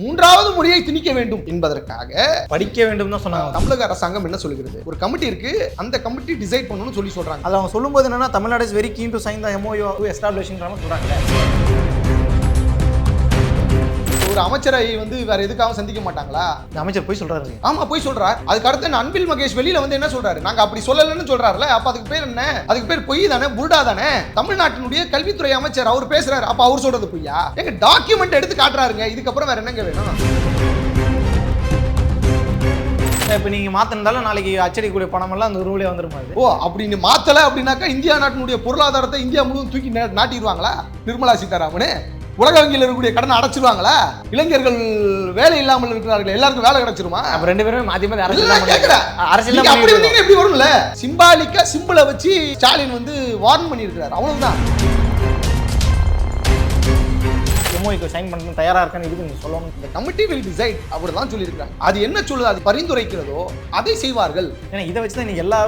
மூன்றாவது மொழியை திணிக்க வேண்டும். என்பதற்காக படிக்க வேண்டும் தான் சொன்னாங்க. தமிழக அரசாங்கம் என்ன சொல்லுகிறது? ஒரு கமிட்டி இருக்கு அந்த கமிட்டி டிசைட் பண்ணணும்னு சொல்லி சொல்றாங்க. அது அவங்க சொல்லும்போது என்னன்னா Tamil Nadu is very keen to sign the M O U எஸ்டாப்ளிஷ்ங்கிற மாதிரி சொல்றாங்க. ஒரு அமைச்சரை வந்து வேற எதுக்காகவும் சந்திக்க மாட்டாங்களா? இந்த அமைச்சர் போய் சொல்றாரு ஆமா போய் சொல்றார். அதுக்கு அடுத்து அன்பில் மகேஷ் வெளியில வந்து என்ன சொல்றாரு? நாங்க அப்படி சொல்லலன்னு சொல்றாருல அப்ப அதுக்கு பேர் என்ன? அதுக்கு பேர் பொய் தானே புல்டா தானே? தமிழ்நாட்டினுடைய கல்வித்துறை அமைச்சர் அவர் பேசுறாரு. அப்ப அவர் சொல்றது பொய்யா? எங்க டாக்குமெண்ட் எடுத்து காட்டுறாருங்க. இதுக்கப்புறம் வேற என்னங்க வேணும்? இப்போ நீங்க மாத்தினாலும் நாளைக்கு அச்சடிக்கூடிய பணம் எல்லாம் அந்த ரூலே வந்துருமா ஓ அப்படின்னு மாத்தல அப்படின்னாக்கா இந்தியா நாட்டினுடைய பொருளாதாரத்தை இந்தியா முழுவதும் தூக்கி நா- நாட்டிடுவாங்களா? நிர்மலா சீதாராமன்? உலக வங்கியில் இருக்கக்கூடிய கடனை அடைச்சிருவாங்களா? இளைஞர்கள் வேலை இல்லாமல் இருக்கிறார்கள் எல்லாருக்கும் வேலை கிடைச்சிருமா? அப்ப ரெண்டு பேரும் மாத்தி மாத்தி அரசியல் அப்படி எப்படி வரும்ல? சிம்பாலிக்கா சிம்பிளை வச்சு ஸ்டாலின் வந்து வார்ன் பண்ணியிருக்கிறார். அவ்வளவுதான். எம்ஓக்கு சைன் பண்ண தயாரா இருக்கான்னு இதுக்கு நீங்க சொல்லணும்? இந்த கமிட்டி வில் டிசைட் அவர் தான் சொல்லியிருக்காங்க அது என்ன சொல்லுது அது பரிந்துரைக்கிறதோ அதை செய்வார்கள். ஏன்னா இதை வச்சு தான் எல்லா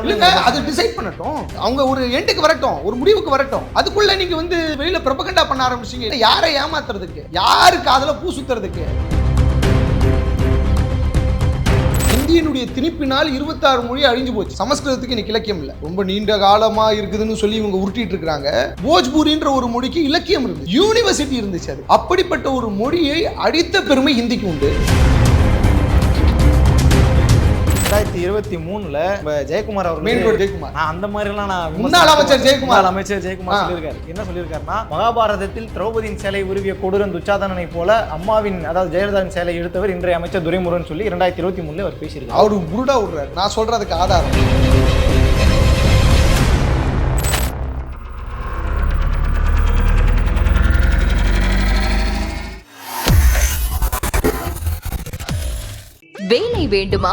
அது டிசைட் பண்ணட்டும். அவங்க ஒரு எண்டுக்கு வரட்டும் ஒரு முடிவுக்கு வரட்டும். அதுக்குள்ள நீங்க வந்து வெளியில பிரபகண்டா பண்ண ஆரம்பிச்சீங்க. யாரை ஏமாத்துறதுக்கு? யாரு காதுல பூ சுத்துறதுக்கு? இந்தியனுடைய திணிப்பினால் இருபத்தாறு மொழி அழிஞ்சு போச்சு. சமஸ்கிருதத்துக்கு இன்னைக்கு இலக்கியம் இல்ல. ரொம்ப நீண்ட காலமா இருக்குதுன்னு சொல்லி இவங்க உருட்டிட்டு இருக்காங்க போஜ்பூரின்ற ஒரு மொழிக்கு இலக்கியம் இருந்துச்சு. யூனிவர்சிட்டி இருந்துச்சு அது. அப்படிப்பட்ட ஒரு மொழியை அடித்த பெருமை ஹிந்திக்கு உண்டு. ரெண்டாயிரத்தி இருபத்தி மூணுல ஜெயக்குமார் அவர் மெயின் ரோடு ஜெயக்குமார். நான் அந்த மாதிரி எல்லாம் நான் முன்னாள் அமைச்சர் ஜெயக்குமார். முன்னாள் அமைச்சர் ஜெயக்குமார். சொல்லியிருக்காரு. என்ன சொல்லியிருக்காருன்னா மகாபாரதத்தில் திரௌபதியின் சேலை உருவிய கொடூரன் துச்சாதனனை போல அம்மாவின் அதாவது ஜெயலலிதாவின் சேலை இழுத்தவர் இன்றைய அமைச்சர் துரைமுருகன் சொல்லி ரெண்டாயிரத்தி இருபத்தி மூணுல அவர் பேசியிருக்காரு. அவரு புருடா விடுறாரு. நான் சொல்றதுக்கு ஆதாரம். வேலை வேண்டுமா?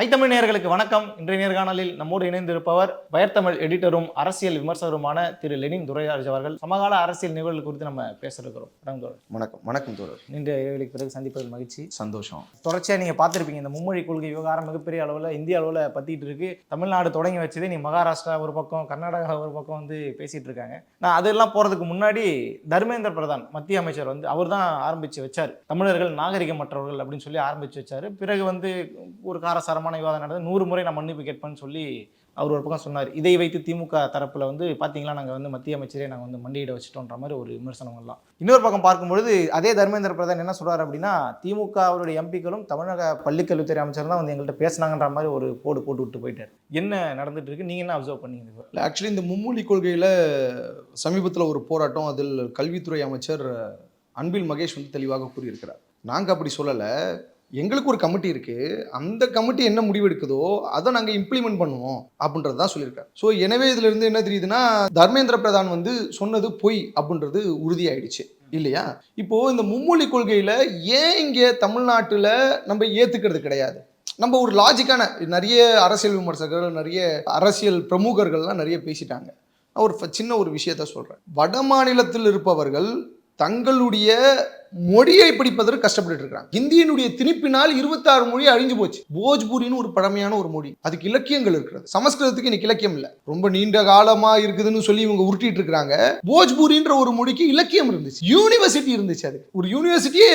ஐத்தமிழ் நேயர்களுக்கு வணக்கம். இன்றைய நேர்காணலில் நம்மோடு இணைந்திருப்பவர் பயர்தமிழ் எடிட்டரும் அரசியல் விமர்சகருமான திரு லெனின் துரைராஜ் அவர்கள். சமகால அரசியல் நிகழ்வுகள் குறித்து நம்ம பேச இருக்கிறோம் வணக்கம். வணக்கம் தோழர். நீண்ட இடைவெளிக்கு பிறகு சந்திப்பதில் மகிழ்ச்சி. சந்தோஷம். தொடர்ச்சியாக நீங்கள் பார்த்துருப்பீங்க இந்த மும்மொழி கொள்கை விவகாரம் மிகப்பெரிய அளவில் இந்திய அளவில் பற்றிட்டு இருக்கு. தமிழ்நாடு தொடங்கி வச்சதே நீ மகாராஷ்டிரா ஒரு பக்கம் கர்நாடகா ஒரு பக்கம் வந்து பேசிட்டு இருக்காங்க. நான் அதெல்லாம் போகிறதுக்கு முன்னாடி தர்மேந்திர பிரதான் மத்திய அமைச்சர் வந்து அவர் தான் ஆரம்பித்து வச்சார். தமிழர்கள் நாகரிகமற்றவர்கள் அப்படின்னு சொல்லி ஆரம்பித்து வச்சார். பிறகு வந்து ஒரு காரசாரமான விவாதம் நடந்து நூறு முறை நான் மன்னிப்பு கேட்பேன்னு சொல்லி அவர் ஒரு பக்கம் சொன்னார். இதை வைத்து திமுக தரப்பில் வந்து பார்த்தீங்களா நாங்கள் வந்து மத்திய அமைச்சரே நாங்கள் வந்து மண்டியிட வச்சுட்டோன்ற மாதிரி ஒரு விமர்சனங்கள்லாம் இன்னொரு பக்கம் பார்க்கும்பொழுது அதே தர்மேந்திர பிரதான் என்ன சொல்கிறார் அப்படின்னா திமுக அவருடைய எம்பிக்களும் தமிழக பள்ளிக்கல்வித்துறை அமைச்சர் தான் வந்து எங்கள்கிட்ட பேசினாங்கன்ற மாதிரி ஒரு போடு போட்டு விட்டு போயிட்டார். என்ன நடந்துட்டு இருக்கு? நீங்கள் என்ன அப்சர்வ் பண்ணீங்க இல்லை ஆக்சுவலி இந்த மும்மொழி கொள்கையில் சமீபத்தில் ஒரு போராட்டம் அதில் கல்வித்துறை அமைச்சர் அன்பில் மகேஷ் வந்து தெளிவாக கூறியிருக்கிறார். நாங்கள் அப்படி சொல்லலை. எங்களுக்கு ஒரு கமிட்டி இருக்குது அந்த கமிட்டி என்ன முடிவெடுக்குதோ அதை நாங்கள் இம்ப்ளிமெண்ட் பண்ணுவோம் அப்படின்றது தான் சொல்லியிருக்காரு. ஸோ எனவே இதிலிருந்து என்ன தெரியுதுன்னா தர்மேந்திர பிரதான் வந்து சொன்னது பொய் அப்படின்றது உறுதியாயிடுச்சு. இல்லையா? இப்போ இந்த மும்மொழி கொள்கையில் ஏன் இங்கே தமிழ்நாட்டில் நம்ம ஏற்றுக்கிறது கிடையாது? நம்ம ஒரு லாஜிக்கான நிறைய அரசியல் விமர்சகர்கள் நிறைய அரசியல் பிரமுகர்கள்லாம் நிறைய பேசிட்டாங்க. நான் ஒரு சின்ன ஒரு விஷயத்த சொல்கிறேன் வட மாநிலத்தில் இருப்பவர்கள் தங்களுடைய மொழியை படிப்பதற்கு கஷ்டப்பட்டு இருக்கிறாங்க இந்தியனுடைய திணிப்பினால் இருபத்தாறு மொழி அழிஞ்சு போச்சு. போஜ்பூரின்னு ஒரு பழமையான ஒரு மொழி. அதுக்கு இலக்கியங்கள் இருக்கிறது. சமஸ்கிருதத்துக்கு இன்னைக்கு இலக்கியம் இல்லை. ரொம்ப நீண்ட காலமா இருக்குதுன்னு சொல்லி இவங்க உருட்டிட்டு இருக்கிறாங்க. போஜ்பூரின்ற ஒரு மொழிக்கு இலக்கியம் இருந்துச்சு. யூனிவர்சிட்டி இருந்துச்சு அது. ஒரு யூனிவர்சிட்டியே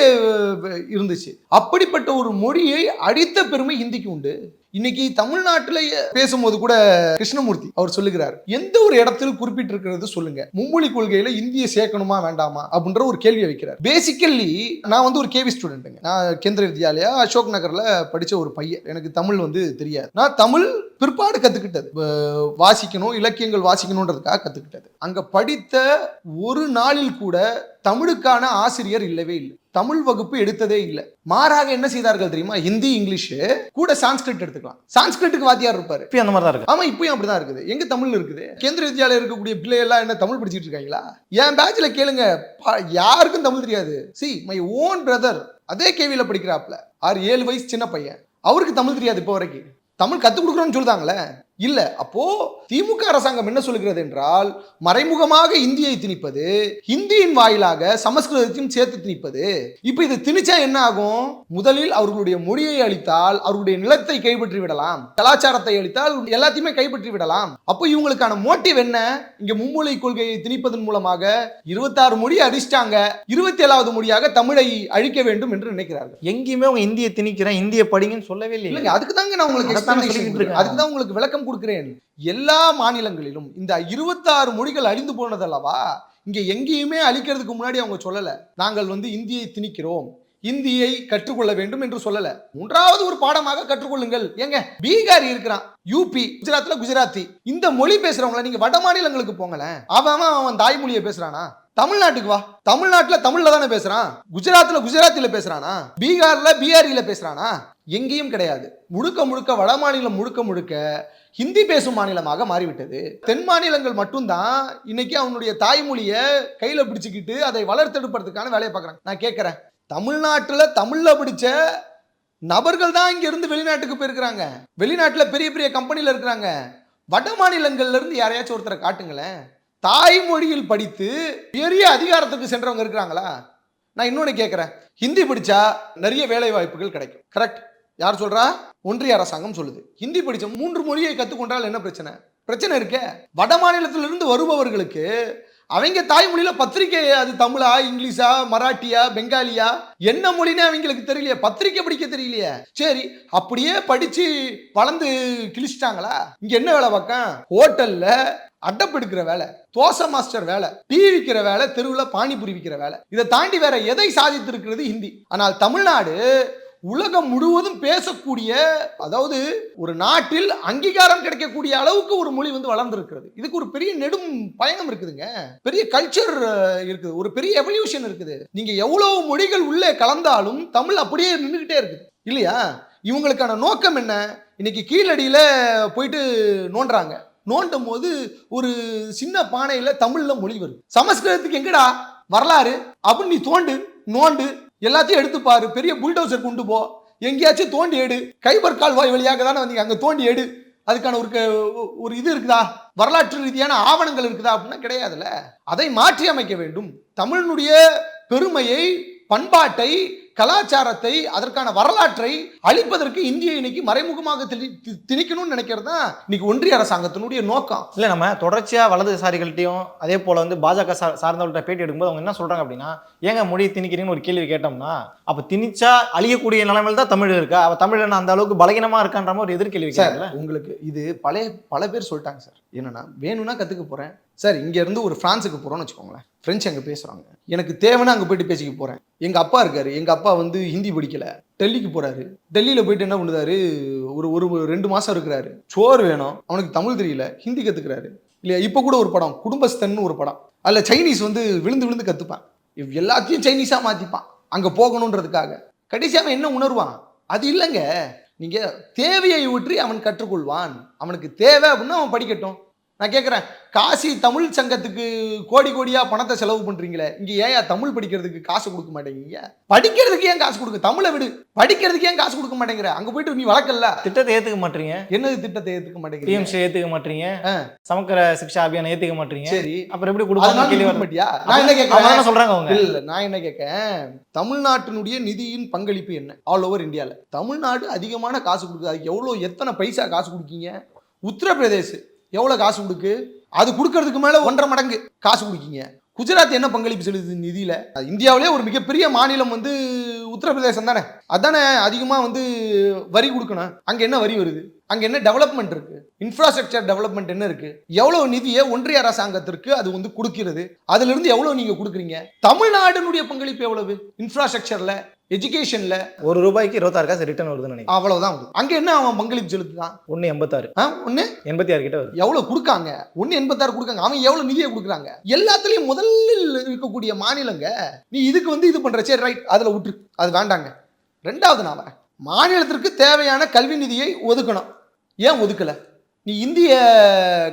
இருந்துச்சு. அப்படிப்பட்ட ஒரு மொழியை அடித்த பெருமை ஹிந்திக்கு உண்டு. இன்னைக்கு தமிழ்நாட்டில் பேசும்போது கூட கிருஷ்ணமூர்த்தி அவர் சொல்லுகிறார் எந்த ஒரு இடத்தில் குறிப்பிட்டிருக்கிறது சொல்லுங்க. மும்மொழி கொள்கையில இந்திய சேர்க்கணுமா வேண்டாமா? அப்படின்ற ஒரு கேள்வியை வைக்கிறார். பேசிக்க பேசிக்கல்லி நான் வந்து ஒரு கேவி ஸ்டூடெண்ட்டுங்க நான் கேந்திர வித்யாலயா அசோக் நகரில் படித்த ஒரு பையன். எனக்கு தமிழ் வந்து தெரியாது. நான் தமிழ் பிற்பாடு கத்துக்கிட்டது. வ- வாசிக்கணும் இலக்கியங்கள் வாசிக்கணுன்றதுக்காக கத்துக்கிட்டது. அங்க படித்த ஒரு நாளில் கூட தமிழுக்கான ஆசிரியர் இல்லவே இல்லை. தமிழ் வகுப்பு எடுத்ததே இல்லை. மாறாக என்ன செய்தார்கள் தெரியுமா? ஹிந்தி இங்கிலீஷ் கூட சான்ஸ்கிரிட் எடுத்துக்கலாம். சான்ஸ்கிரிட்டுக்கு வாத்தியார் இருப்பாரு. இப்பயும் அந்த மாதிரி தான் இருக்கு. ஆமா இப்பயும் அப்படிதான் இருக்குது. எங்க தமிழ் இருக்குது? கேந்திர வித்யாலயம் இருக்கக்கூடிய பிள்ளை எல்லாம் என்ன தமிழ் படிச்சிட்டு இருக்காங்களா? என் பேட்ச்ல கேளுங்க. யாருக்கும் தமிழ் தெரியாது. சி மை ஓன் பிரதர் அதே கேவியில படிக்கிறாப்ல ஆறு ஏழு வயசு சின்ன பையன். அவருக்கு தமிழ் தெரியாது இப்போ வரைக்கும். தமிழ் கற்றுக் கொடுக்குறோன்னு சொல்லுதாங்களே இல்ல அப்போ திமுக அரசாங்கம் என்ன சொல்லுகிறது என்றால் மறைமுகமாக இந்தியை திணிப்பது ஹிந்தியின் வாயிலாக சமஸ்கிருதத்தையும் சேர்த்து திணிப்பது. இப்போ இது திணிச்சா என்ன ஆகும்? முதலில் அவர்களுடைய மொழியை அளித்தால் அவர்களுடைய நிலத்தை கைப்பற்றி விடலாம். கலாச்சாரத்தை அளித்தால் எல்லாத்தையுமே கைப்பற்றி விடலாம். அப்போ இவங்களுக்கான மோட்டிவ் என்ன? இங்க மும்மொழி கொள்கையை திணிப்பதன் மூலமாக இருபத்தாறு மொழி அடிச்சிட்டாங்க. இருபத்தி ஏழாவது மொழியாக தமிழை அழிக்க வேண்டும் என்று நினைக்கிறார்கள். எங்கேயுமே அவங்க இந்தியை திணிக்கிறேன் இந்திய படிங்கன்னு சொல்லவே இல்லை அதுக்கு தாங்க நான் உங்களுக்கு. அதுக்கு தான் உங்களுக்கு விளக்கம் கொடுக்கிறேன். எல்லா மாநிலங்களிலும் இந்த இருபத்தாறு மொழிகள் அழிந்து போனது அல்லவா இங்கே எங்கேயுமே அழிக்கிறதுக்கு முன்னாடி அவங்க சொல்லலை. நாங்கள் வந்து இந்தியை திணிக்கிறோம். இந்தியை கற்றுக்கொள்ள வேண்டும் என்று சொல்லல. மூன்றாவது ஒரு பாடமாக கற்றுக்கொள்ளுங்கள். ஏங்க பீகார் இருக்கிறான். யூபி குஜராத்ல குஜராத்தி. இந்த மொழி பேசுறவங்கள நீங்க வட மாநிலங்களுக்கு போங்களேன். அவன் அவன் அவன் தாய்மொழியை பேசுறானா? தமிழ்நாட்டுக்கு வா. தமிழ்நாட்டில் தமிழ்ல தானே பேசுறான்? குஜராத்தில் குஜராத்தில பேசுறானா? பீகார்ல பீகாரியில பேசுறானா? எங்கேயும் கிடையாது. முழுக்க முழுக்க வட மாநிலம் முழுக்க முழுக்க ஹிந்தி பேசும் மாநிலமாக மாறிவிட்டது. தென் மாநிலங்கள் மட்டும்தான் இன்னைக்கு அவனுடைய தாய்மொழியை கையில பிடிச்சுக்கிட்டு அதை வளர்த்தெடுப்பதற்கான வேலையை பார்க்குறாங்க. நான் கேட்குறேன். தமிழ்நாட்டில் தமிழ்ல பிடிச்ச நபர்கள் தான் இங்கேருந்து வெளிநாட்டுக்கு போயிருக்கிறாங்க. வெளிநாட்டில் பெரிய பெரிய கம்பெனியில் இருக்கிறாங்க. வட மாநிலங்கள்லேருந்து யாரையாச்சும் ஒருத்தரை காட்டுங்களேன். தாய்மொழியில் படித்து பெரிய அதிகாரத்துக்கு சென்றவங்க இருக்கிறாங்களா? நான் இன்னொன்று கேட்குறேன் ஹிந்தி படித்தா நிறைய வேலை வாய்ப்புகள் கிடைக்கும். கரெக்ட் யார் சொல்கிறா ஒன்றிய அரசாங்கம் சொல்லுது. ஹிந்தி படித்த மூன்று மொழியை கற்றுக்கொண்டால் என்ன பிரச்சனை? பிரச்சனை இருக்கே. வட மாநிலத்திலிருந்து வருபவர்களுக்கு அவங்க தாய்மொழியில் பத்திரிக்கை அது தமிழா இங்கிலீஷா மராட்டியா பெங்காலியா? என்ன மொழினே அவங்களுக்கு தெரியலையே? பத்திரிக்கை படிக்க தெரியலையே? சரி அப்படியே படித்து வளர்ந்து கிழிச்சிட்டாங்களா? இங்கே என்ன வேலை பார்க்க ஹோட்டலில் அட்டப்பெடுக்கிற வேலை தோசை மாஸ்டர் வேலை டீ விற்கிற வேலை தெருவில் பானிபுரி விற்கிற வேலை. இதை தாண்டி வேற எதை சாதித்திருக்கிறது ஹிந்தி? ஆனால் தமிழ்நாடு உலகம் முழுவதும் பேசக்கூடிய அதாவது ஒரு நாட்டில் அங்கீகாரம் கிடைக்கக்கூடிய அளவுக்கு ஒரு மொழி வந்து வளர்ந்துருக்கிறது. இதுக்கு ஒரு பெரிய நெடும் பயணம் இருக்குதுங்க. பெரிய கல்ச்சர் இருக்குது. ஒரு பெரிய எவல்யூஷன் இருக்குது. நீங்க எவ்வளவு மொழிகள் உள்ளே கலந்தாலும் தமிழ் அப்படியே நின்றுகிட்டே இருக்குது. இல்லையா? இவங்களுக்கான நோக்கம் என்ன? இன்னைக்கு கீழடியில போயிட்டு நோண்டுறாங்க. நோண்டும் போது ஒரு சின்ன பானையில தமிழ்ல மொழி வருது. சமஸ்கிருதத்துக்கு எங்கடா? வரலாறு. அப்படின்னு நீ தோண்டு நோண்டு எல்லாத்தையும் எடுத்து பாரு. பெரிய புல்டோசர் கொண்டு போ. எங்கேயாச்சும் தோண்டி எடு. கைபர் கால்வாய் வழியாக தானே வந்தீங்க. அங்கே தோண்டி எடு. அதுக்கான ஒரு க- ஒரு இது இருக்குதா? வரலாற்று ரீதியான ஆவணங்கள் இருக்குதா? அப்படின்னா கிடையாதுல்ல. அதை மாற்றி அமைக்க வேண்டும். தமிழினுடைய பெருமையை பண்பாட்டை கலாச்சாரத்தை அதற்கான வரலாற்றை அழிப்பதற்கு இந்திய இன்னைக்கு மறைமுகமாக திணிக்கணும்னு நினைக்கிறது தான் இன்னைக்கு ஒன்றிய அரசாங்கத்தினுடைய நோக்கம். இல்லை நம்ம தொடர்ச்சியாக வலதுசாரிகள்ட்டையும் அதே போல் வந்து பாஜக சார் சார்ந்தவர்கள்ட்ட பேட்டி எடுக்கும்போது அவங்க என்ன சொல்கிறாங்க அப்படின்னா ஏங்க மொழி திணிக்கிறீங்கன்னு ஒரு கேள்வி கேட்டோம்னா அப்போ திணிச்சா அழியக்கூடிய நிலைமையில் தான் தமிழ் இருக்கா? அவள் தமிழ் அந்த அளவுக்கு பலகீனமாக இருக்கான்ற மாதிரி ஒரு எதிர்கேள்வி சார் உங்களுக்கு இது பழைய பல பேர் சொல்லிட்டாங்க சார். என்னன்னா வேணும்னா கற்றுக்க போகிறேன் சார் இங்கேருந்து ஒரு ஃப்ரான்ஸுக்கு போகிறோம்னு வச்சுக்கோங்களேன். ஃப்ரெண்ட்ஸ் அங்கே பேசுகிறாங்க எனக்கு தேவைன்னா அங்கே போயிட்டு பேசிக்க போகிறேன் எங்கள் அப்பா இருக்கார். எங்கள் அப்பா வந்து ஹிந்தி படிக்கல. டெல்லிக்கு போகிறாரு டெல்லியில் போயிட்டு என்ன பண்ணுறாரு ஒரு ஒரு ரெண்டு மாதம் இருக்கிறாரு. சோறு வேணும். அவனுக்கு தமிழ் தெரியல. ஹிந்தி கற்றுக்கிறாரு இல்லையா? இப்போ கூட ஒரு படம். குடும்பஸ்தன்னு ஒரு படம். அதில் சைனீஸ் வந்து விழுந்து விழுந்து கற்றுப்பான் இவ் எல்லாத்தையும் சைனீஸாக மாற்றிப்பான் அங்கே போகணுன்றதுக்காக. கடைசியாக அவன் என்ன உணர்வான்? அது இல்லைங்க. நீங்கள் தேவையை ஊற்றி அவன் கற்றுக்கொள்வான். அவனுக்கு தேவை அப்படின்னா அவன் படிக்கட்டும். நான் கேட்குறேன் காசி தமிழ் சங்கத்துக்கு கோடி கோடியா பணத்தை செலவு பண்றீங்களே இங்க ஏன் தமிழ் படிக்கிறதுக்கு காசு கொடுக்க மாட்டேங்கிறீங்க? படிக்கிறதுக்கு ஏன் காசு கொடுக்க தமிழை விடு படிக்கிறதுக்கு ஏன் காசு கொடுக்க மாட்டேங்கிற? அங்க போயிட்டு நீ வளர்க்கல திட்டத்தை ஏற்றுக்க மாட்டீங்க. என்னது திட்டத்தை ஏத்துக்க மாட்டேங்கிறீங்க? பிஎம்சி ஏற்றுக்க மாட்டீங்க. சமக்கர சிக்ஷா அபியான் ஏற்றுக்க மாட்டீங்க. சரி. அப்புறம் எப்படி கேள்வி கொடுக்க. மாட்டியா? நான் என்ன கேட்கறேன் என்ன சொல்றாங்க அவங்க? இல்ல நான் என்ன கேட்கேன் தமிழ்நாட்டினுடைய நிதியின் பங்களிப்பு என்ன? ஆல் ஓவர் இந்தியாவில் தமிழ்நாடு அதிகமான காசு கொடுக்குது. அதுக்கு எவ்வளோ எத்தனை பைசா காசு கொடுக்கீங்க? உத்தரப்பிரதேஷ் எவ்வளோ காசு கொடுக்கு அது கொடுக்கறதுக்கு மேலே ஒன்றரை மடங்கு காசு கொடுக்கீங்க. குஜராத் என்ன பங்களிப்பு செலுத்துது நிதியில்? இந்தியாவிலே ஒரு மிகப்பெரிய மாநிலம் வந்து உத்தரப்பிரதேசம் தானே. அதானே அதிகமாக வந்து வரி கொடுக்கணும். அங்கே என்ன வரி வருது? அங்கே என்ன டெவலப்மெண்ட் இருக்கு? இன்ஃப்ராஸ்ட்ரக்சர் டெவலப்மெண்ட் என்ன இருக்கு? எவ்வளவு நிதியை ஒன்றிய அரசாங்கத்திற்கு அது வந்து கொடுக்கிறது? அதுல இருந்து எவ்வளவு நீங்க கொடுக்குறீங்க? தமிழ்நாடுனுடைய பங்களிப்பு எவ்வளவு? இன்ஃப்ராஸ்ட்ரக்சர்ல எஜுகேஷன்ல ஒரு ரூபாய்க்கு இருபத்தாறு காசு ரிட்டர்ன் வருதுன்னு நினைக்கிறேன். அவ்வளவுதான். அங்க என்ன அவன் பங்களிப்பு செலுத்துதான் ஒன்று எண்பத்தாறு. ஆ, ஒண்ணு? எண்பத்தி ஆறு கிட்ட வருது. எவ்வளவு கொடுக்காங்க? ஒண்ணு எண்பத்தாறு கொடுக்காங்க. அவன் எவ்வளவு நிதியை கொடுக்குறாங்க? எல்லாத்துலயும் முதலில் இருக்கக்கூடிய மாநிலங்க நீ இதுக்கு வந்து இது பண்ற. சரி ரைட் அதுல விட்டுரு. அது வேண்டாங்க. ரெண்டாவது வரேன் மாநிலத்திற்கு தேவையான கல்வி நிதியை ஒதுக்கணும். ஏன் ஒதுக்கல? நீ இந்திய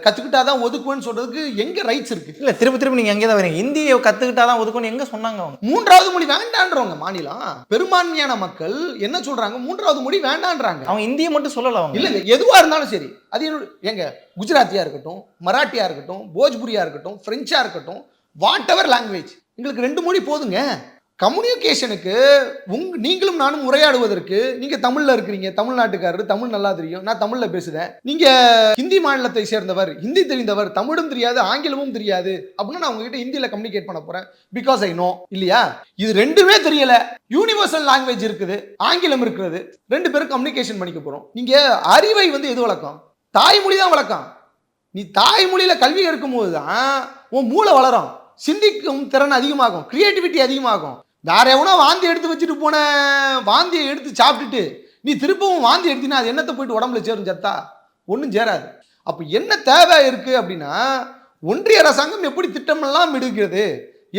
கத்துக்கிட்டாதான் ஒதுக்குவேன்னு சொல்றதுக்கு எங்க ரைட்ஸ் இருக்கு? இல்ல திருப்பி திருப்பி நீங்க எங்கே தான் வரீங்க. இந்தியை கத்துக்கிட்டாதான் ஒதுக்கணும் எங்க சொன்னாங்க அவங்க? மூன்றாவது மொழி வேண்டான்றவங்க மாநிலம். பெரும்பான்மையான மக்கள் என்ன சொல்றாங்க? மூன்றாவது மொழி வேண்டான்றாங்க. அவங்க இந்தியை மட்டும் சொல்லல அவங்க. இல்லைங்க எதுவா இருந்தாலும் சரி. அது என்னோட ஏங்க குஜராத்தியா இருக்கட்டும் மராட்டியா இருக்கட்டும் போஜ்புரியா இருக்கட்டும் பிரெஞ்சா இருக்கட்டும் வாட் எவர் லாங்குவேஜ் எங்களுக்கு ரெண்டு மொழி போதுங்க. கம்யூனிகேஷனுக்கு உங் நீங்களும் நானும் உரையாடுவதற்கு நீங்கள் தமிழில் இருக்கிறீங்க தமிழ்நாட்டுக்காரர் தமிழ் நல்லா தெரியும் நான் தமிழில் பேசுகிறேன் நீங்கள் ஹிந்தி மாநிலத்தை சேர்ந்தவர் ஹிந்தி தெரிந்தவர் தமிழும் தெரியாது ஆங்கிலமும் தெரியாது அப்படின்னு நான் உங்ககிட்ட ஹிந்தியில் கம்யூனிகேட் பண்ண போகிறேன் பிகாஸ் ஐ நோ இல்லையா? இது ரெண்டுமே தெரியல. யூனிவர்சல் லாங்குவேஜ் இருக்குது ஆங்கிலம் இருக்கிறது ரெண்டு பேரும் கம்யூனிகேஷன் பண்ணிக்க போகிறோம் நீங்கள் அறிவை வந்து எது வழக்கம் தாய்மொழி தான் வழக்கம் நீ தாய்மொழியில் கல்வி இருக்கும்போது தான் உன் மூளை வளரும். சிந்திக்கும் திறன் அதிகமாகும். க்ரியேட்டிவிட்டி அதிகமாகும். வேற எவனோ வாந்தி எடுத்து வச்சுட்டு போன வாந்தியை எடுத்து சாப்பிட்டுட்டு நீ திருப்பவும் வாந்தி எடுத்தினா அது என்னத்தை போயிட்டு உடம்புல சேரும் சத்தா? ஒன்றும் சேராது. அப்போ என்ன தேவை இருக்குது அப்படின்னா ஒன்றிய அரசாங்கம் எப்படி திட்டமெல்லாம் எடுக்கிறது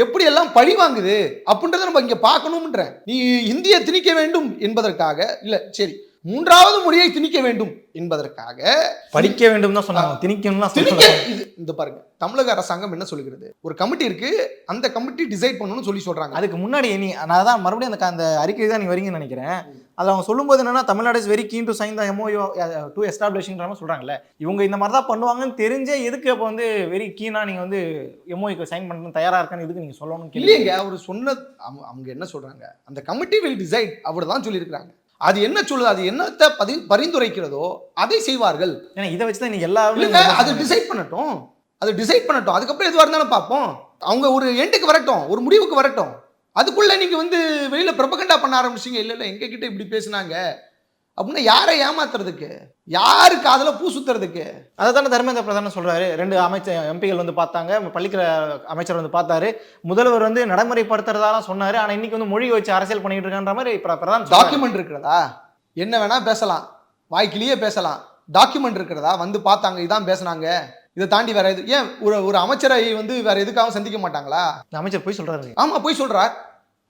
எப்படி எல்லாம் பழி வாங்குது அப்படின்றத நம்ம இங்கே பார்க்கணும்ன்றேன். நீ இந்திய திணிக்க வேண்டும் என்பதற்காக இல்லை சரி மூன்றாவது மொழியை திணிக்க வேண்டும் என்பதற்காக படிக்க வேண்டும் தான் சொன்னாங்க. திணிக்கணும்லாம் திணிக்க இது இந்த பாருங்க. தமிழக அரசாங்கம் என்ன சொல்லுகிறது? ஒரு கமிட்டி இருக்கு. அந்த கமிட்டி டிசைட் பண்ணணும்னு சொல்லி சொல்றாங்க. அதுக்கு முன்னாடி நீ நான் தான் மறுபடியும் அந்த அந்த அறிக்கை தான் நீ வரீங்கன்னு நினைக்கிறேன். அதில் அவங்க சொல்லும்போது என்னன்னா Tamil Nadu is very keen to sign the M O U to எஸ்டாப்ளிஷ்ங்கிற மாதிரி சொல்றாங்கல்ல. இவங்க இந்த மாதிரி தான் பண்ணுவாங்கன்னு தெரிஞ்சே எதுக்கு அப்போ வந்து வெரி கீனா நீங்க வந்து எம்ஓய்க்கு சைன் பண்ணணும் தயாரா இருக்கான்னு எதுக்கு நீங்க சொல்லணும்னு கேள்வி இல்லையங்க அவர் சொன்ன அவங்க என்ன சொல்றாங்க? அந்த கமிட்டி வில் டிசைட் அவர் தான் சொல்லியிருக்கிறாங்க. அது என்ன சொல்லுது அது என்னத்தை பதி பரிந்துரைக்கிறதோ அதை செய்வார்கள். ஏன்னா இதை வச்சு தான் நீங்க எல்லாரும் அது டிசைட் பண்ணட்டும். அது டிசைட் பண்ணட்டும். அதுக்கப்புறம் எதுவாக இருந்தாலும் பார்ப்போம். அவங்க ஒரு எண்டுக்கு வரட்டும். ஒரு முடிவுக்கு வரட்டும். அதுக்குள்ள நீங்க வந்து வெளியில பிரபகண்டா பண்ண ஆரம்பிச்சீங்க இல்ல இல்ல எங்க கிட்ட இப்படி பேசுனாங்க. அப்படின்னா யாரை ஏமாத்துறதுக்கு? யாரு காதுல பூ சுத்துறதுக்கு? அதை தானே தர்மேந்திர பிரதான் சொல்றாரு. ரெண்டு அமைச்சர் எம்பிகள் வந்து பார்த்தாங்க. பள்ளிக்கிற அமைச்சர் வந்து பார்த்தாரு. முதல்வர் வந்து நடைமுறைப்படுத்துறதாலாம் சொன்னாரு. ஆனா இன்னைக்கு வந்து மொழி வச்சு அரசியல் பண்ணிட்டு இருக்கான்ற மாதிரி பிர- பிரதான். டாக்குமெண்ட் இருக்கிறதா? என்ன வேணா பேசலாம். வாய்க்கிலேயே பேசலாம். டாக்குமெண்ட் இருக்கிறதா? வந்து பார்த்தாங்க. இதான் பேசுனாங்க. இதை தாண்டி வேற எது ஏன் ஒரு ஒரு அமைச்சரை வந்து வேற எதுக்காகவும் சந்திக்க மாட்டாங்களா? அமைச்சர் போய் சொல்றாரு. ஆமா போய் சொல்றார்.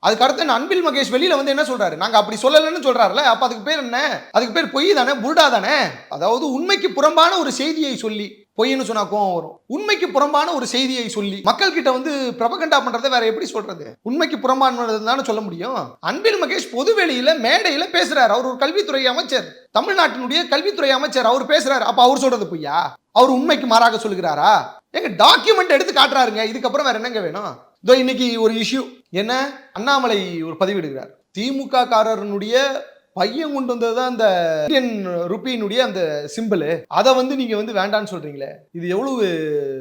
அதுக்கு அடுத்து அன்பில் மகேஷ் வெளியில வந்து என்ன சொல்றாரு? நாங்க அப்படி சொல்லலைன்னு சொல்றாருல அப்ப அதுக்கு பேர் என்ன? அதுக்கு பேர் பொய் தானே புருடா தானே? அதாவது உண்மைக்கு புறம்பான ஒரு செய்தியை சொல்லி பொய்ன்னு சொன்னா கோவம் வரும். உண்மைக்கு புறம்பான ஒரு செய்தியை சொல்லி மக்கள் கிட்ட வந்து பிரபகண்டா பண்றதை வேற எப்படி சொல்றது? உண்மைக்கு புறம்பானது தானே சொல்ல முடியும்? அன்பில் மகேஷ் பொதுவெளியில மேடையில பேசுறாரு. அவர் ஒரு கல்வித்துறை அமைச்சர். தமிழ்நாட்டினுடைய கல்வித்துறை அமைச்சர் அவர் பேசுறாரு. அப்ப அவர் சொல்றது பொய்யா? அவர் உண்மைக்கு மாறாக சொல்லுகிறாரா? எங்க டாக்குமெண்ட் எடுத்து காட்டுறாருங்க. இதுக்கப்புறம் வேற என்னங்க வேணும்? இதோ இன்னைக்கு ஒரு இஷ்யூ என்ன? அண்ணாமலை ஒரு பதிவிடுகிறார். திமுக காரனுடைய பையன் கொண்டு வந்தது தான் அந்த இந்தியன் ருப்பியினுடைய அந்த சிம்பிள் அதை வந்து நீங்க வந்து வேண்டான்னு சொல்றீங்களே? இது எவ்வளவு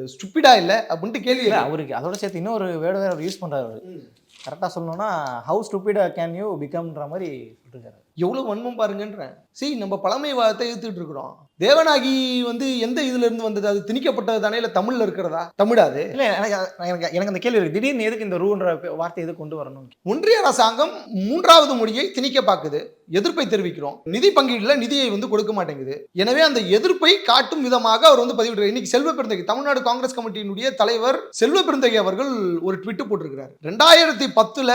ஸ்டுப்பிடா இல்ல? அப்படின்ட்டு கேள்வி. அவருக்கு அதோட சேர்த்து இன்னொரு வேர்டு வேற அவர் யூஸ் பண்றாரு அவரு. ம். கரெக்டா சொல்லணும்னா ஹவு ஸ்டூபிடா கேன் யூ பிகம்ன்ற மாதிரி சொல்லிருக்காரு எவ்வளவு வன்மம் பாருங்கன்றேன். சரி நம்ம பழமைவாதத்தை எடுத்துட்டு இருக்கிறோம். தேவனாகி வந்து எந்த இதுல இருந்து வந்தது? அது திணிக்கப்பட்டது தானே? இல்ல தமிழ்ல இருக்கிறதா? தமிழா அது இல்ல எனக்கு எனக்கு எனக்கு அந்த கேள்வி இருக்கு. திடீர்னு எதுக்கு இந்த ரூன்ற வார்த்தை எதுக்கு கொண்டு வரணும் ஒன்றிய அரசாங்கம் மூன்றாவது மொழியை திணிக்க பார்க்குது. எதிர்ப்பை தெரிவிக்கிறோம். நிதி பங்கீடுல நிதியை வந்து கொடுக்க மாட்டேங்குது. எனவே அந்த எதிர்ப்பை காட்டும் விதமாக அவர் வந்து பதிவிடுறார். இன்னைக்கு செல்வ பெருந்தகை தமிழ்நாடு காங்கிரஸ் கமிட்டியினுடைய தலைவர் செல்வ பெருந்தகை அவர்கள் ஒரு ட்விட்டு போட்டிருக்கிறார். ரெண்டாயிரத்தி பத்துல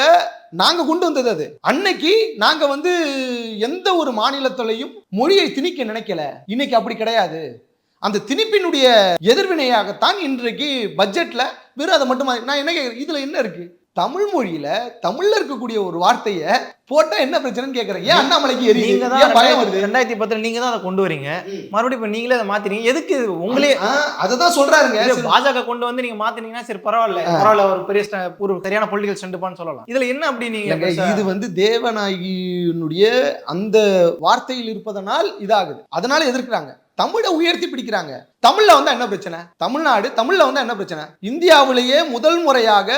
நாங்க கொண்டு வந்தது அது. அன்னைக்கு நாங்க வந்து எந்த ஒரு மாநிலத்திலையும் மொழியை திணிக்க நினைக்கல. இன்னைக்கு அப்படி கிடையாது. அந்த திணிப்பினுடைய எதிர்வினையாகத்தான் இன்றைக்கு பட்ஜெட்ல வெறும் அதை மட்டும் நான் என்ன இதுல என்ன இருக்கு? தமிழ் மொழியில தமிழ்ல இருக்கக்கூடிய ஒரு வார்த்தைய போட்டா என்ன பிரச்சனைன்னு கேக்குறேன். ஏன் அண்ணாமலைக்கு நீங்க எரியுது தான் பயம் வருது? ரெண்டாயிரத்தி பத்துல நீங்க தான் அதை கொண்டு வரீங்க. மறுபடியும் இப்ப நீங்களே அதை மாத்தினீங்க எதுக்கு? உங்களே அததான் சொல்றாருங்க. பாஜக கொண்டு வந்து நீங்க மாத்தினீங்கன்னா சரி பரவாயில்ல. பரவாயில்ல ஒரு பெரிய ஒரு சரியான பொலிட்டிகல் ஸ்டெண்டுப்பான்னு சொல்லலாம். இதுல என்ன அப்படி நீங்க இது வந்து தேவநாயகியினுடைய அந்த வார்த்தையில் இருப்பதனால் இதாகுது. அதனால எதிர்க்கிறாங்க. தமிழை உயர்த்தி பிடிக்கிறாங்க. தமிழ்ல வந்தா என்ன பிரச்சனை? தமிழ்நாடு தமிழ்ல வந்தா என்ன பிரச்சனை? இந்தியாவிலேயே முதல் முறையாக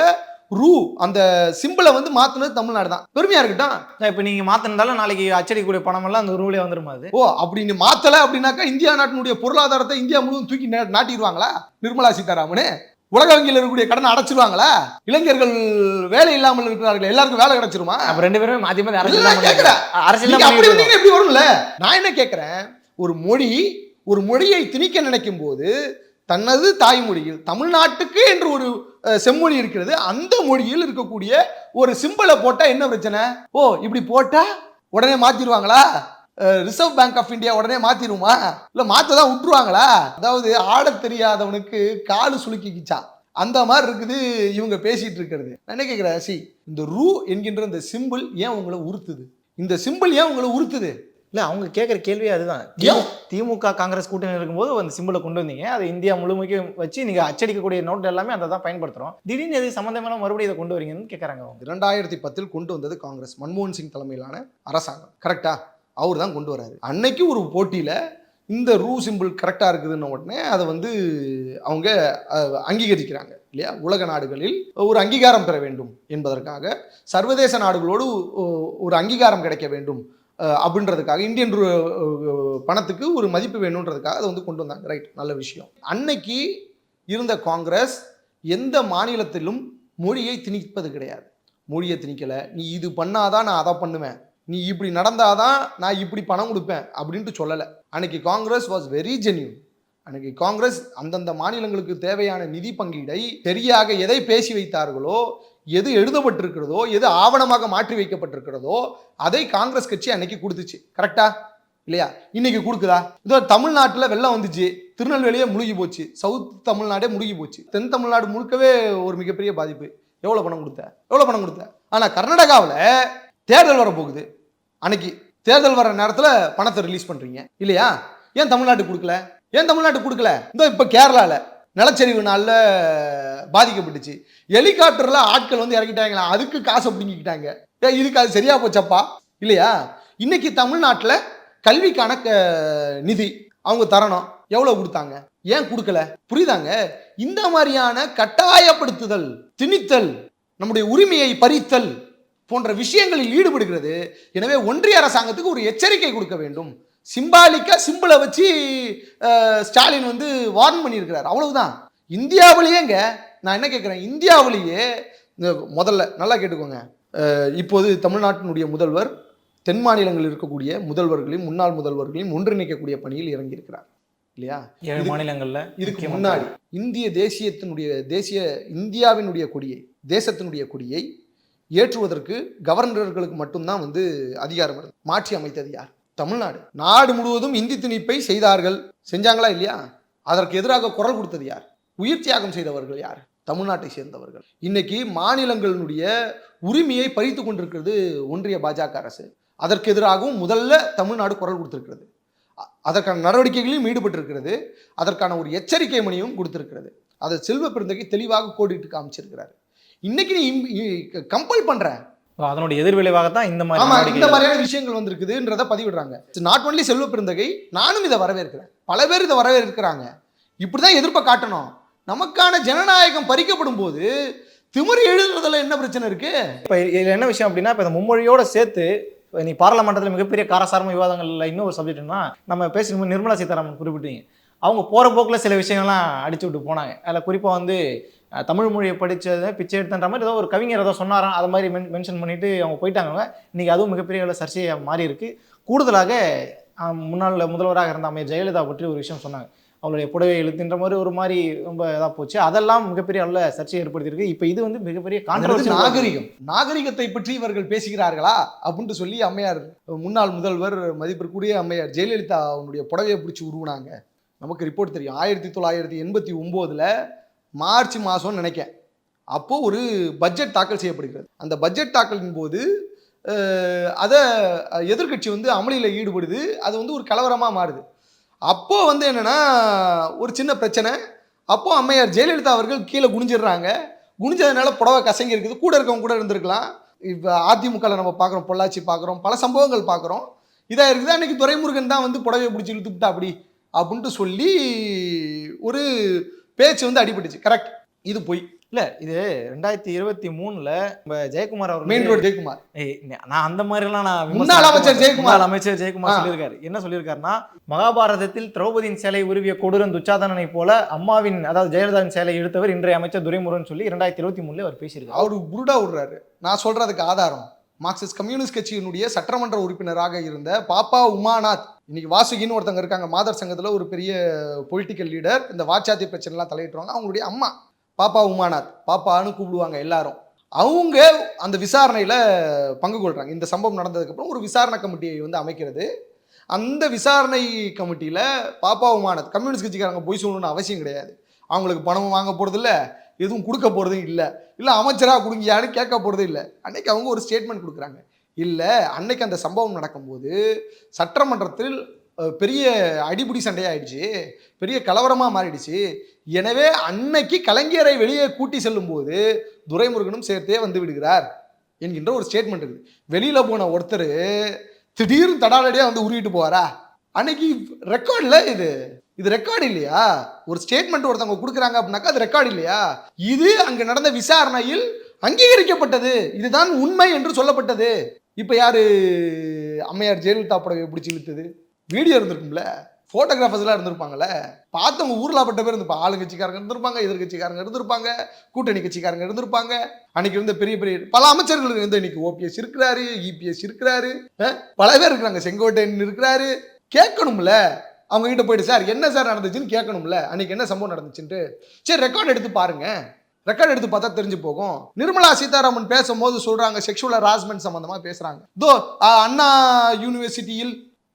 ரூ அந்த சிம்பிளை வந்து மாத்துனது தமிழ்நாடு தான். பெருமையா இருக்கட்டும். இப்ப நீங்க மாத்தினாலும் நாளைக்கு அச்சடிக்கக்கூடிய பணம் எல்லாம் அந்த ரூலே வந்துருமா அது ஓ அப்படின்னு மாத்தல அப்படின்னாக்கா இந்தியா நாட்டினுடைய பொருளாதாரத்தை இந்தியா முழுவதும் தூக்கி நா- நாட்டிடுவாங்களா? நிர்மலா சீதாராமனு? உலக வங்கியில் இருக்கக்கூடிய கடனை அடைச்சிருவாங்களா? இளைஞர்கள் வேலை இல்லாமல் இருக்கிறார்கள். எல்லாருக்கும் வேலை கிடைச்சிருமா? அப்ப ரெண்டு பேரும் மாத்தி மாத்தி அரசியல் அப்படி. இருந்தீங்கன்னா எப்படி வரும்ல? நான் என்ன கேட்கிறேன் ஒரு மொழி ஒரு மொழியை திணிக்க நினைக்கும் போது தனது தாய்மொழியில் தமிழ்நாட்டுக்கு என்று ஒரு செம்மொழி இருக்கிறது. அந்த மொழியில் இருக்கக்கூடிய ஒரு சிம்பிளை போட்டால் என்ன பிரச்சனை? ஓ இப்படி போட்டால் உடனே மாற்றிடுவாங்களா ரிசர்வ் பேங்க் ஆஃப் இந்தியா உடனே மாத்திருமா இல்லை மாற்ற தான் விட்டுருவாங்களா? அதாவது ஆடத் தெரியாதவனுக்கு காலு சுலுக்கிக்கிச்சா அந்த மாதிரி இருக்குது இவங்க பேசிட்டு இருக்கிறது. நான் என்ன சி இந்த ரூ என்கின்ற இந்த சிம்பிள் ஏன் உங்களை உறுத்துது? இந்த சிம்பிள் ஏன் உங்களை உறுத்துது? இல்ல அவங்க கேட்குற கேள்வியே அதுதான்? திமுக காங்கிரஸ் கூட்டணி இருக்கும்போது அந்த சிம்பிளை கொண்டு வந்தீங்க. அதை இந்தியா முழுமைக்கும் வச்சு நீங்க அச்சடிக்கக்கூடிய நோட் எல்லாமே அதை தான் பயன்படுத்துறோம். திடீர்னு எது சம்மந்தமான மறுபடியும் இதை கொண்டு வரீங்கன்னு கேட்கறாங்க அவங்க. இரண்டாயிரத்தி பத்தில் கொண்டு வந்தது காங்கிரஸ். மன்மோகன் சிங் தலைமையிலான அரசாங்கம். கரெக்டா அவர் தான் கொண்டு வராரு. அன்னைக்கு ஒரு போட்டியில இந்த ரூ சிம்பிள் கரெக்டாக இருக்குதுன்ன உடனே அதை வந்து அவங்க அங்கீகரிக்கிறாங்க இல்லையா? உலக நாடுகளில் ஒரு அங்கீகாரம் பெற வேண்டும் என்பதற்காக சர்வதேச நாடுகளோடு ஒரு அங்கீகாரம் கிடைக்க வேண்டும் அப்படின்றதுக்காக இந்தியன் ரூ பணத்துக்கு ஒரு மதிப்பு வேணுன்றதுக்காக அதை வந்து கொண்டு வந்தாங்க. ரைட் நல்ல விஷயம். அன்னைக்கு இருந்த காங்கிரஸ் எந்த மாநிலத்திலும் மொழியை திணிப்பது கிடையாது. மொழியை திணிக்கலை. நீ இது பண்ணாதான் நான் அதை பண்ணுவேன். நீ இப்படி நடந்தாதான் நான் இப்படி பணம் கொடுப்பேன் அப்படின்ட்டு சொல்லலை. அன்னைக்கு காங்கிரஸ் வாஸ் வெரி ஜென்யூன் அன்னைக்கு காங்கிரஸ் அந்தந்த மாநிலங்களுக்கு தேவையான நிதி பங்கீடை சரியாக எதை பேசி வைத்தார்களோ எது எழுதப்பட்டிருக்கிறதோ எது ஆவணமாக மாற்றி வைக்கப்பட்டிருக்கிறதோ அதை காங்கிரஸ் கட்சி அன்னைக்கு கொடுத்துச்சு. கரெக்டா இல்லையா? இன்னைக்கு கொடுக்குதா? இதோ தமிழ்நாட்டில் வெள்ளம் வந்துச்சு. திருநெல்வேலியே முழுகி போச்சு. சவுத் தமிழ்நாடே முழுகி போச்சு. தென் தமிழ்நாடு முழுக்கவே ஒரு மிகப்பெரிய பாதிப்பு. எவ்வளோ பணம் கொடுத்த? எவ்வளோ பணம் கொடுத்த? ஆனால் கர்நாடகாவில் தேர்தல் வரப்போகுது. அன்னைக்கு தேர்தல் வர நேரத்தில் பணத்தை ரிலீஸ் பண்ணுறீங்க இல்லையா? ஏன் தமிழ்நாட்டுக்கு கொடுக்கல? ஏன் தமிழ்நாட்டுக்கு கொடுக்கல? இந்த இப்போ கேரளாவில் நிலச்சரிவு நாளில் பாதிக்கப்பட்டுச்சு. ஹெலிகாப்டரில் ஆட்கள் வந்து இறக்கிட்டாங்களா? அதுக்கு காசை பிடிங்கிக்கிட்டாங்க. ஏ இதுக்கு அது சரியா போச்சப்பா? இல்லையா? இன்னைக்கு தமிழ்நாட்டில் கல்விக்கான க- நிதி அவங்க தரணும். எவ்வளோ கொடுத்தாங்க? ஏன் கொடுக்கல? புரியுதாங்க? இந்த மாதிரியான கட்டாயப்படுத்துதல் திணித்தல் நம்முடைய உரிமையை பறித்தல் போன்ற விஷயங்களில் ஈடுபடுகிறது. எனவே ஒன்றிய அரசாங்கத்துக்கு ஒரு எச்சரிக்கை கொடுக்க வேண்டும். சிம்பாலிக்கா சிம்பிளை வச்சு ஸ்டாலின் வந்து வார்ன் பண்ணியிருக்கிறார். அவ்வளவுதான். இந்தியாவிலேயேங்க நான் என்ன கேட்குறேன் இந்தியாவிலேயே இந்த முதல்ல நல்லா கேட்டுக்கோங்க. இப்போது தமிழ்நாட்டினுடைய முதல்வர் தென் மாநிலங்களில் இருக்கக்கூடிய முதல்வர்களையும் முன்னாள் முதல்வர்களையும் ஒன்றிணைக்கக்கூடிய பணியில் இறங்கியிருக்கிறார். இல்லையா? ஏழு மாநிலங்கள்ல இதுக்கு முன்னாடி இந்திய தேசியத்தினுடைய தேசிய இந்தியாவினுடைய கொடியை தேசத்தினுடைய கொடியை ஏற்றுவதற்கு கவர்னர்களுக்கு மட்டும்தான் வந்து அதிகாரம் இருந்தது மாற்றி அமைத்தது யார்? தமிழ்நாடு. நாடு முழுவதும் இந்தி திணிப்பை செய்தார்கள். செஞ்சாங்களா இல்லையா? அதற்கு எதிராக குரல் கொடுத்தது யார்? உயிர் தியாகம் செய்தவர்கள் யார்? தமிழ்நாட்டை சேர்ந்தவர்கள். இன்னைக்கு மாநிலங்களினுடைய உரிமையை பறித்து கொண்டிருக்கிறது ஒன்றிய பாஜக அரசு. அதற்கு எதிராகவும் முதல்ல தமிழ்நாடு குரல் கொடுத்திருக்கிறது. அதற்கான நடவடிக்கைகளிலும் ஈடுபட்டிருக்கிறது. அதற்கான ஒரு எச்சரிக்கை மணியும் கொடுத்திருக்கிறது. அதை செல்வ பெருந்தகை தெளிவாக கோடிட்டு காமிச்சிருக்கிறாரு. இன்னைக்கு நீ கம்பல் பண்ற. அதனுடைய எதிர்விளைவாகத்தான் இந்த மாதிரி ஆமா இந்த. மாதிரியான விஷயங்கள் வந்திருக்குதுன்றத பதிவிடுறாங்க. நாட் ஒன்லி செல்வ பெருந்தகை நானும் இதை வரவேற்கிறேன். பல பேர் இதை வரவேற்கிறாங்க. இப்படிதான் எதிர்ப்பை காட்டணும். நமக்கான ஜனநாயகம் பறிக்கப்படும் போது திமிரு எழுதுறதுல என்ன பிரச்சனை இருக்கு? இப்போ இதில் என்ன விஷயம் அப்படின்னா இப்போ இந்த மும்மொழியோட சேர்த்து நீ பாராளுமன்றத்தில் மிகப்பெரிய காரசாரம விவாதங்களில் இன்னொரு சப்ஜெக்ட்னா நம்ம பேசணும் நிர்மலா சீதாராமன் குறிப்பிட்டீங்க. அவங்க போகிற போக்கில் சில விஷயங்கள்லாம் அடிச்சு விட்டு போனாங்க. அதில் குறிப்பாக வந்து தமிழ் மொழியை படித்ததை பிச்சை எடுத்துன்ற மாதிரி ஏதோ ஒரு கவிஞர் ஏதோ சொன்னாராம் அது மாதிரி மென் மென்ஷன் பண்ணிட்டு அவங்க போயிட்டாங்க இன்றைக்கி அதுவும் மிகப்பெரிய அளவில் சர்ச்சையாக மாறி இருக்குது கூடுதலாக முன்னாள் முதல்வராக இருந்த அமைய ஜெயலலிதா பற்றி ஒரு விஷயம் சொன்னாங்க. அவங்களுடைய புடவை எழுத்துன்ற மாதிரி ஒரு மாதிரி ரொம்ப இதாக போச்சு. அதெல்லாம் மிகப்பெரிய அளவில் சர்ச்சையை ஏற்படுத்தியிருக்கு. இப்போ இது வந்து மிகப்பெரிய கான்ட்ரவர்சி நாகரிகம். நாகரிகத்தை பற்றி இவர்கள் பேசுகிறார்களா அப்படின்ட்டு சொல்லி அம்மையார் முன்னாள் முதல்வர் மதிப்பிற்குரிய அம்மையார் ஜெயலலிதா அவனுடைய புடவையை பிடிச்சி உருவுனாங்க. நமக்கு ரிப்போர்ட் தெரியும். ஆயிரத்தி தொள்ளாயிரத்தி எண்பத்தி ஒம்போதில் மார்ச் மாதம்னு நினைக்கேன் அப்போ ஒரு பட்ஜெட் தாக்கல் செய்யப்படுகிறது. அந்த பட்ஜெட் தாக்கலின் போது அதை எதிர்க்கட்சி வந்து அமளியில் ஈடுபடுது. அது வந்து ஒரு கலவரமாக மாறுது. அப்போது வந்து என்னென்னா ஒரு சின்ன பிரச்சனை. அப்போ அம்மையார் ஜெயலலிதா அவர்கள் கீழே குனிஞ்சிடுறாங்க. குனிஞ்சதுனால புடவை கசங்கி இருக்குது. கூட இருக்கவங்க கூட இருந்திருக்கலாம். இப்போ அதிமுகவில் நம்ம பார்க்குறோம் பொள்ளாச்சி பார்க்குறோம் பல சம்பவங்கள் பார்க்குறோம் இதாக இருக்குது. அன்னைக்கு துரைமுருகன் தான் வந்து புடவையை பிடிச்சி இழுத்துக்கிட்டா அப்படி அப்படின்ட்டு சொல்லி ஒரு பேச்சு வந்து அடிபட்டுச்சு. கரெக்ட் இது பொய். இல்ல இது ரெண்டாயிரத்தி இருபத்தி மூணுல நம்ம ஜெயக்குமார் அவர் மெயின் ரோடு ஜெயக்குமார். நான் அந்த மாதிரி எல்லாம் நான் முன்னாள் அமைச்சர். ஜெயக்குமார். அமைச்சர் ஜெயக்குமார். சொல்லியிருக்காரு. என்ன சொல்லியிருக்காருன்னா மகாபாரதத்தில் திரௌபதியின் சேலை உருவிய கொடூரன் துச்சாதனனை போல அம்மாவின் அதாவது ஜெயலலிதாவின் சேலை இழுத்தவர் இன்றைய அமைச்சர் துரைமுருகன் சொல்லி இரண்டாயிரத்தி இருபத்தி மூணுல அவர் பேசியிருக்காரு. அவரு புருடா விடுறாரு. நான் சொல்றதுக்கு ஆதாரம் மார்க்சிஸ்ட் கம்யூனிஸ்ட் கட்சியினுடைய சட்டமன்ற உறுப்பினராக இருந்த பாப்பா உமாநாத். இன்னைக்கு வாசுகின்னு ஒருத்தங்க இருக்காங்க மாதர் சங்கத்தில் ஒரு பெரிய பொலிட்டிக்கல் லீடர் இந்த வாச்சாத்தி பிரச்சனைலாம் தலையிட்டுருவாங்க. அவங்களுடைய அம்மா. பாப்பா உமாநாத் பாப்பான்னு கூப்பிடுவாங்க எல்லாரும். அவங்க அந்த விசாரணையில் பங்கு கொள்கிறாங்க இந்த சம்பவம் நடந்ததுக்கப்புறம் ஒரு விசாரணை கமிட்டியை வந்து அமைக்கிறது. அந்த விசாரணை கமிட்டியில் பாப்பாவுமானது கம்யூனிஸ்ட் கட்சிக்காரங்க போய் சொல்லணும்னு அவசியம் கிடையாது. அவங்களுக்கு பணமும் வாங்க இல்லை எதுவும் கொடுக்க போகிறதும் இல்லை. இல்லை அமைச்சராக கொடுங்கியான்னு கேட்க போகிறதும் இல்லை. அன்னைக்கு அவங்க ஒரு ஸ்டேட்மெண்ட் கொடுக்குறாங்க. இல்லை அன்னைக்கு அந்த சம்பவம் நடக்கும்போது சட்டமன்றத்தில் பெரிய அடிபிடி சண்டையாயிடுச்சு. பெரிய கலவரமாக மாறிடுச்சு. எனவே அன்னைக்கு கலைஞரை வெளியே கூட்டி செல்லும்போது துரைமுருகனும் சேர்த்தே வந்து விடுகிறார் என்கின்ற ஒரு ஸ்டேட்மெண்ட் இருக்குது வெளியில் போன ஒருத்தர் திடீர்னு தடாலடியாக வந்து உருவிட்டு போவாரா? அன்னைக்கு ரெக்கார்டில் இது. இது ரெக்கார்டு இல்லையா? ஒரு ஸ்டேட்மெண்ட் ஒருத்தவங்க கொடுக்குறாங்க அப்படின்னாக்கா அது ரெக்கார்டு இல்லையா? இது அங்கே நடந்த விசாரணையில் அங்கீகரிக்கப்பட்டது. இதுதான் உண்மை என்று சொல்லப்பட்டது. இப்போ யார் அம்மையார் ஜெயலலிதா படவை பிடிச்சி இழுத்தது? வீடியோ இருந்திருக்கும்ல ஃபோட்டோகிராஃபர்ஸ்லாம் இருந்திருப்பாங்கல்ல பார்த்தவங்க ஊரில் பட்ட பேர் இருந்திருப்பாங்க ஆளுங்கட்சிக்காரங்க இருந்திருப்பாங்க எதிர்கட்சிக்காரங்க இருந்திருப்பாங்க கூட்டணி கட்சிக்காரங்க இருந்திருப்பாங்க. அன்னைக்கு இருந்த பெரிய பெரிய பல அமைச்சர்கள் இருந்து இன்னைக்கு ஓபிஎஸ் இருக்கிறாரு இபிஎஸ் இருக்கிறாரு பல பேர் இருக்கிறாங்க. செங்கோட்டையன் இருக்கிறாரு. கேட்கணும்ல. அவங்க கிட்ட போயிட்டு சார் என்ன சார் நடந்துச்சுன்னு கேட்கணும்ல. அன்னைக்கு என்ன சம்பவம் நடந்துச்சுன்ட்டு. சரி ரெக்கார்ட் எடுத்து பாருங்க. ரெக்கார்ட் எடுத்து பார்த்தா தெரிஞ்சு போகும். நிர்மலா சீதாராமன் பேசும்போது சொல்றாங்க செக்ஷுவல் ஹராஸ்மெண்ட் சம்பந்தமா பேசுறாங்க. தோ அண்ணா யூனிவர்சிட்டியில்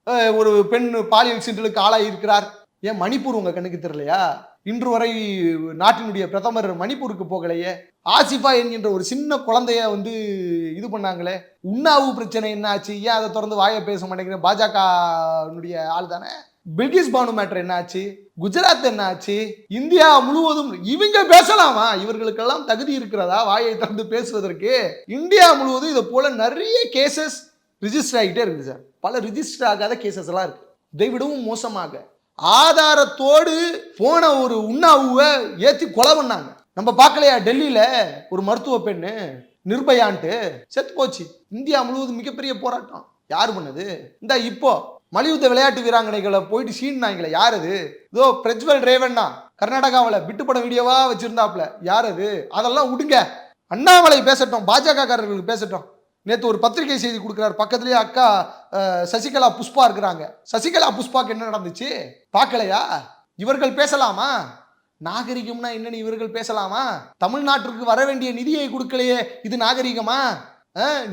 ஒரு பெண் பாலியல் சீண்டலுக்கு ஆளாயிருக்கிறார் ஏன் மணிப்பூர் உங்க கண்ணுக்கு தெரியலையா? இன்று வரை நாட்டினுடைய பிரதமர் மணிப்பூருக்கு போகலையே. ஆசிஃபா என்கின்ற ஒரு சின்ன குழந்தைய வந்து இது பண்ணாங்களே. உண்ணாவு பிரச்சனை என்ன ஆச்சு? ஏன் அதை தொடர்ந்து வாயை பேச மாட்டேங்கிற பாஜகனுடைய ஆள் தானே. பில்கிஸ் பானு மேட்டர் என்ன ஆச்சு? குஜராத் என்ன ஆச்சு? இந்தியா முழுவதும் இவங்க பேசலாமா? இவர்களுக்கெல்லாம் தகுதி இருக்கிறதா? வாயை திறந்து பேசுவதற்கு. இந்தியா முழுவதும் இதை போல நிறைய கேசஸ் ரிஜிஸ்டர் ஆகிட்டே இருக்குது சார் பல ரிஜிஸ்டர் ஆகாத கேசஸ் எல்லாம் இருக்கு. இதை விடவும் மோசமாக. ஆதாரத்தோடு போன ஒரு உண்ணாவுவை ஏற்றி கொலை பண்ணாங்க. நம்ம பார்க்கலையா டெல்லியில் ஒரு மருத்துவ பெண்ணு நிர்பயான்ட்டு செத்து போச்சு. இந்தியா முழுவதும் மிகப்பெரிய போராட்டம். யார் பண்ணது? இந்த இப்போ மலியுத்த விளையாட்டு வீராங்கனைகளை போயிட்டு சீன்னாங்களே யார் அது? இதோ பிரஜ்வல் ரேவண்ணா கர்நாடகாவில் விட்டுப்பட வீடியோவா வச்சிருந்தாப்ல யார் அது? அதெல்லாம் விடுங்க அண்ணாமலை பேசட்டும் பாஜக காரர்களுக்கு பேசட்டும். நேற்று ஒரு பத்திரிகை செய்தி கொடுக்குறாரு. பக்கத்துலேயே அக்கா சசிகலா புஷ்பா இருக்கிறாங்க. சசிகலா புஷ்பாக்கு என்ன நடந்துச்சு? பார்க்கலையா? இவர்கள் பேசலாமா? நாகரிகம்னா என்னன்னு இவர்கள் பேசலாமா? தமிழ்நாட்டிற்கு வர வேண்டிய நிதியை கொடுக்கலையே இது நாகரிகமா?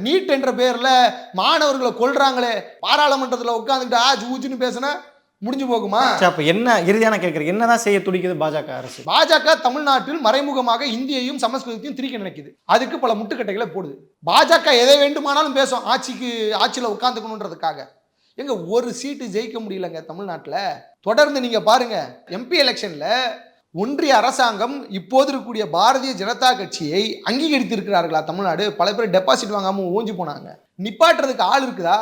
நீட் என்ற பேரில் மாணவர்களை கொள்றாங்களே பாராளுமன்றத்தில் உட்காந்துக்கிட்டு ஆஜ் ஊச்சுன்னு பேசுனேன் முடிஞ்சு போகுமா? சரி அப்ப என்ன இறுதியான கேட்குறேன் என்னதான் செய்ய துடிக்குது பாஜக அரசு? பாஜக தமிழ்நாட்டில் மறைமுகமாக இந்தியையும் சமஸ்கிருதத்தையும் திரிக்க நினைக்குது. அதுக்கு பல முட்டுக்கட்டைகளை போடுது. பாஜக எதை வேண்டுமானாலும் பேசும். ஆட்சிக்கு ஆட்சியில் உட்காந்துக்கணுன்றதுக்காக எங்க ஒரு சீட்டு ஜெயிக்க முடியலங்க தமிழ்நாட்டில். தொடர்ந்து நீங்க பாருங்க. எம்பி எலெக்ஷன்ல ஒன்றிய அரசாங்கம் இப்போது இருக்கக்கூடிய பாரதிய ஜனதா கட்சியை அங்கீகரித்திருக்கிறார்களா தமிழ்நாடு? பல பேர் டெபாசிட் வாங்காம ஓஞ்சி போனாங்க. நிப்பாட்டுறதுக்கு ஆள் இருக்குதா?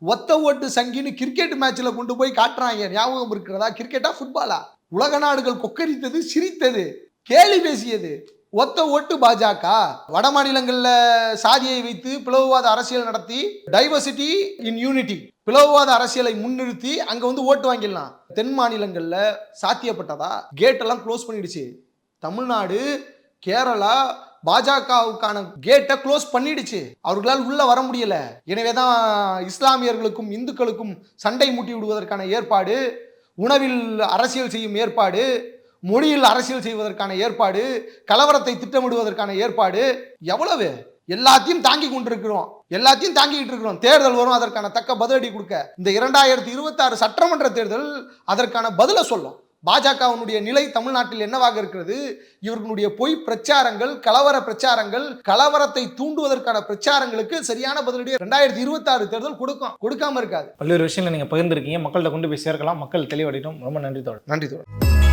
ஒத்த ஓட்டு சங்கின்னு கிரிக்கெட் மேட்ச்ல கொண்டு போய் காட்டுறாங்க ஞாபகம் இருக்கிறதா? கிரிக்கெட்டா ஃபுட்பாலா உலக நாடுகள் கொக்கரித்தது சிரித்தது கேலி பேசியது. ஒத்த ஓட்டு பாஜக. வட மாநிலங்கள்ல சாதியை வைத்து பிளவுவாத அரசியல் நடத்தி டைவர்சிட்டி இன் யூனிட்டி பிளவுவாத அரசியலை முன்னிறுத்தி அங்க வந்து ஓட்டு வாங்கிடலாம். தென் மாநிலங்கள்ல சாத்தியப்பட்டதா? கேட் எல்லாம் க்ளோஸ் பண்ணிடுச்சு. தமிழ்நாடு கேரளா பாஜகவுக்கான கேட்டை க்ளோஸ் பண்ணிடுச்சு. அவர்களால் உள்ள வர முடியல. எனவே தான் இஸ்லாமியர்களுக்கும் இந்துக்களுக்கும் சண்டை மூட்டி விடுவதற்கான ஏற்பாடு உணவில் அரசியல் செய்யும் ஏற்பாடு மொழியில் அரசியல் செய்வதற்கான ஏற்பாடு கலவரத்தை திட்டமிடுவதற்கான ஏற்பாடு எவ்வளவு? எல்லாத்தையும் தாங்கி கொண்டிருக்கிறோம். எல்லாத்தையும் தாங்கிக்கிட்டு இருக்கிறோம். தேர்தல் வரும் அதற்கான தக்க பதிலடி கொடுக்க. இந்த இரண்டாயிரத்தி இருபத்தாறு சட்டமன்ற தேர்தல் அதற்கான பதிலை சொல்லும். பாஜகவினுடைய நிலை தமிழ்நாட்டில் என்னவாக இருக்கிறது? இவர்களுடைய பொய் பிரச்சாரங்கள் கலவர பிரச்சாரங்கள் கலவரத்தை தூண்டுவதற்கான பிரச்சாரங்களுக்கு சரியான பதிலடி ரெண்டாயிரத்தி இருபத்தாறு தேர்தல் கொடுக்கும். கொடுக்காம இருக்காது. பல்வேறு விஷயங்களை நீங்க பகிர்ந்திருக்கீங்க. மக்கள்கிட்ட கொண்டு போய் சேர்க்கலாம். மக்கள் தெளிவடையட்டும். ரொம்ப நன்றி தோழர். நன்றி தோழர்.